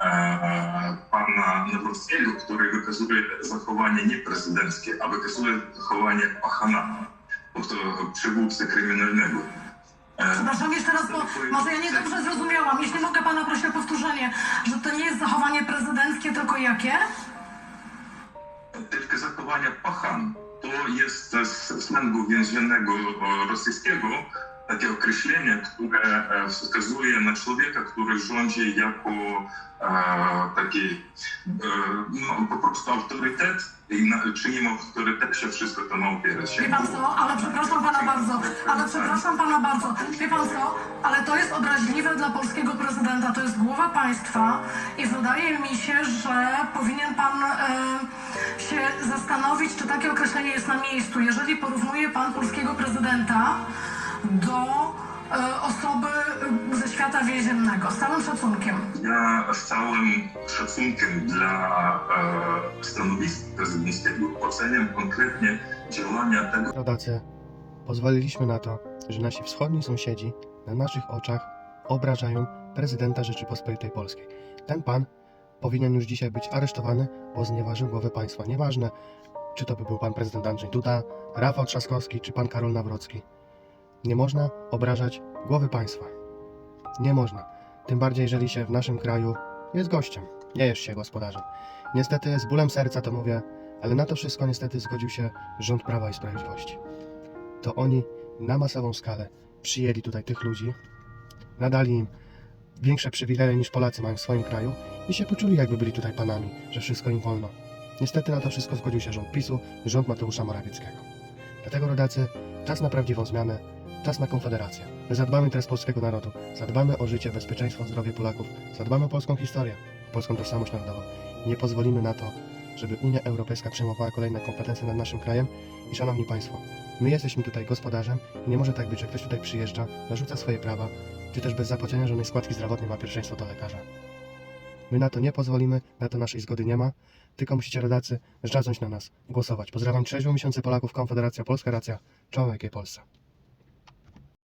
E, pana Jaworskiego, który wykazuje zachowanie nie prezydenckie, a wykazuje zachowanie pachana, to przywódcy kryminalnego. E, Przepraszam jeszcze raz, bo może ja niedobrze zrozumiałam. Jeśli mogę pana prosić o powtórzenie, że to nie jest zachowanie prezydenckie, tylko jakie? Tylko zachowanie pachan. To jest z slangu więziennego e, rosyjskiego, takie określenie, które e, wskazuje na człowieka, który rządzi jako e, taki e, no, po prostu autorytet i na czyim autorytecie wszystko to ma opierać. Wie pan co, ale przepraszam pana bardzo, ale przepraszam pana bardzo. Wie pan co, ale to jest obraźliwe dla polskiego prezydenta, to jest głowa państwa i wydaje mi się, że powinien pan się zastanowić, czy takie określenie jest na miejscu. Jeżeli porównuje pan polskiego prezydenta do e, osoby ze świata więziennego, z całym szacunkiem. Ja z całym szacunkiem dla e, stanowiska prezydenckiego oceniam konkretnie działania tego Rodacy, pozwoliliśmy na to, że nasi wschodni sąsiedzi na naszych oczach obrażają prezydenta Rzeczypospolitej Polskiej. Ten pan powinien już dzisiaj być aresztowany, bo znieważył głowę państwa. Nieważne, czy to by był pan prezydent Andrzej Duda, Rafał Trzaskowski, czy pan Karol Nawrocki. Nie można obrażać głowy państwa. Nie można. Tym bardziej, jeżeli się w naszym kraju jest gościem, nie jest się gospodarzem. Niestety z bólem serca to mówię, ale na to wszystko niestety zgodził się rząd Prawa i Sprawiedliwości. To oni na masową skalę przyjęli tutaj tych ludzi, nadali im większe przywileje niż Polacy mają w swoim kraju i się poczuli jakby byli tutaj panami, że wszystko im wolno. Niestety na to wszystko zgodził się rząd PiSu rząd Mateusza Morawieckiego. Dlatego rodacy, czas na prawdziwą zmianę, czas na konfederację. My zadbamy teraz polskiego narodu, zadbamy o życie, bezpieczeństwo, zdrowie Polaków, zadbamy o polską historię, polską tożsamość narodową. Nie pozwolimy na to, żeby Unia Europejska przejmowała kolejne kompetencje nad naszym krajem i szanowni Państwo, my jesteśmy tutaj gospodarzem i nie może tak być, że ktoś tutaj przyjeżdża, narzuca swoje prawa, czy też bez zapłacenia żadnej składki zdrowotnej ma pierwszeństwo do lekarza. My na to nie pozwolimy, na to naszej zgody nie ma, tylko musicie rodacy zdradząć na nas, głosować. Pozdrawiam trzeźwo miesiące Polaków, Konfederacja Polska Racja, czołem jakiej Polsce.